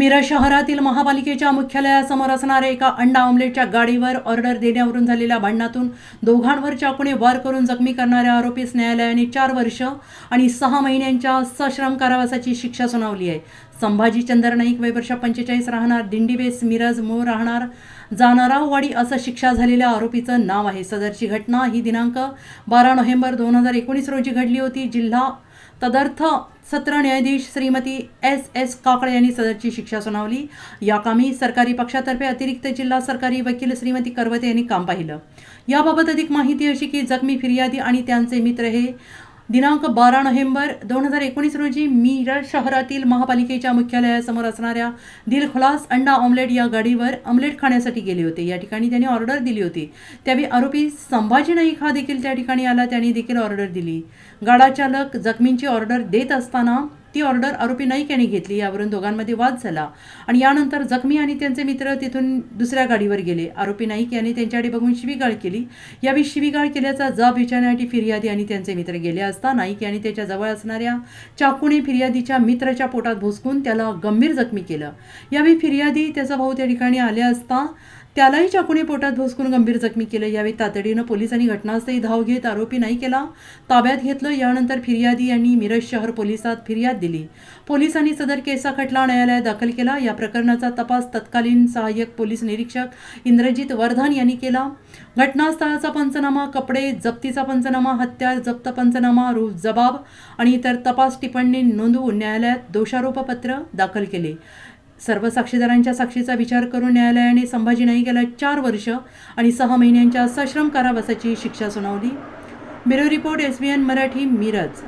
मिरज शहरातील महापालिकेच्या मुख्यालयासमोर असणाऱ्या एका अंडा ऑमलेटच्या गाडीवर ऑर्डर देण्यावरून झालेल्या भांडणातून दोघांवर चाकूने वार करून जखमी करणाऱ्या आरोपीस न्यायालयाने चार वर्ष आणि सहा महिन्यांच्या सश्रम कारावासाची शिक्षा सुनावली आहे. संभाजी चंद्र नाईक वय वर्ष पंचेचाळीस राहणार दिंडीबेस मिरज मूळ राहणार जानराववाडी असं शिक्षा झालेल्या आरोपीचं नाव आहे. सदरची घटना ही दिनांक बारा नोव्हेंबर दोन हजार एकोणीस रोजी घडली होती. जिल्हा तदर्थ सत्र न्यायाधीश श्रीमती एस एस काकडे यांनी सदरची शिक्षा सुनावली. या कामी सरकारी पक्षातर्फे अतिरिक्त जिल्हा सरकारी वकील श्रीमती करवते यांनी काम पाहिलं. याबाबत अधिक माहिती अशी की जखमी फिर्यादी आणि त्यांचे मित्र हे दिनांक बारा नोव्हेंबर दोन हजार एकोणीस रोजी मिरज शहरातील महापालिकेच्या मुख्यालयासमोर असणाऱ्या दिलखुलास अंडा ऑमलेट या गाडीवर ऑमलेट खाण्यासाठी गेले होते. या ठिकाणी त्यांनी ऑर्डर दिली होती. त्यावेळी आरोपी संभाजी नाईक हा देखील त्या ठिकाणी आला. त्यांनी देखील ऑर्डर दिली. गाडा चालक जखमींची ऑर्डर देत असताना ती ऑर्डर आरोपी नाईक यांनी घेतली यावरून दोघांमध्ये वाद झाला. आणि यानंतर जखमी आणि त्यांचे मित्र तिथून दुसऱ्या गाडीवर गेले. आरोपी नाईक यांनी त्यांच्याकडे बघून शिवीगाळ केली. यावेळी शिवीगाळ केल्याचा जाब विचारण्यासाठी फिर्यादी आणि त्यांचे मित्र गेले असता नाईक यांनी त्याच्याजवळ असणाऱ्या चाकूने फिर्यादीच्या मित्राच्या पोटात भुसकून त्याला गंभीर जखमी केलं. यावेळी फिर्यादी त्याचा भाऊ त्या ठिकाणी आले असता त्यालाही चाकूने पोटात भोसकून गंभीर जखमी केलं. यावेळी तातडीनं पोलिसांनी घटनास्थळी धाव घेत आरोपी केला. ताब्यात घेतलं. यानंतर फिर्यादी यांनी मिरज शहर पोलिसात फिर्याद दिली. पोलिसांनी सदर केसा खटला न्यायालयात दाखल केला. या प्रकरणाचा तपास तत्कालीन सहाय्यक पोलीस निरीक्षक इंद्रजित वर्धन यांनी केला. घटनास्थळाचा पंचनामा कपडे जप्तीचा पंचनामा हत्या जप्त पंचनामा रूप जबाब आणि इतर तपास टिप्पणी नोंदवून न्यायालयात दोषारोपपत्र दाखल केले. सर्व साक्षीदारांच्या साक्षीचा विचार करून न्यायालयाने संभाजी नाईक चार वर्ष आणि सहा महिन्यांच्या सश्रम कारावासाची शिक्षा सुनावली. Bureau report S B N Marathi Miraj.